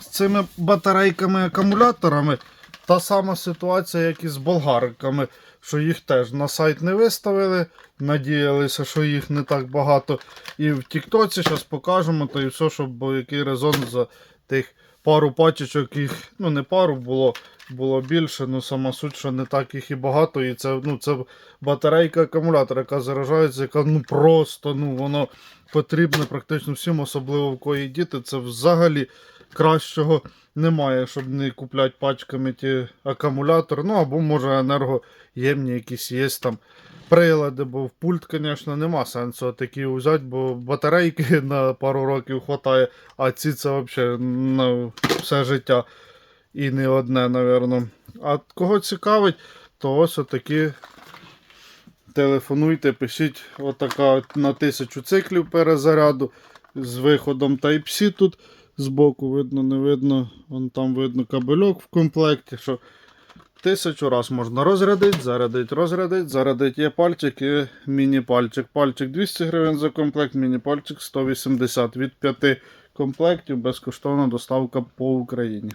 з цими батарейками акумуляторами та сама ситуація, як і з болгарками, що їх теж на сайт не виставили. Надіялися, що їх не так багато. І в Тіктоці зараз покажемо, то і все, щоб який резон за тих пару пачечок їх, ну не пару було, було більше, ну сама суть, що не так їх і багато. І це, ну, це батарейка акумулятора, яка заражається, яка ну просто ну, воно потрібне практично всім, особливо в кої діти. Це взагалі кращого немає, щоб не купляти пачками ті акумулятори. Ну або може енергоємні якісь є там прилади, бо в пульт, звісно, нема сенсу такі взяти, бо батарейки на пару років хватає, а ці це взагалі на все життя. І не одне, напевно. А кого цікавить, то ось отакі телефонуйте, пишіть отака на тисячу циклів перезаряду з виходом Type-C тут збоку видно, не видно. Вон там видно кабельок в комплекті. що Тисячу раз можна розрядити, зарядити, розрядити, зарядити. Є пальчик і міні-пальчик. Пальчик 200 гривень за комплект, міні-пальчик 180 від 5 комплектів, безкоштовна доставка по Україні.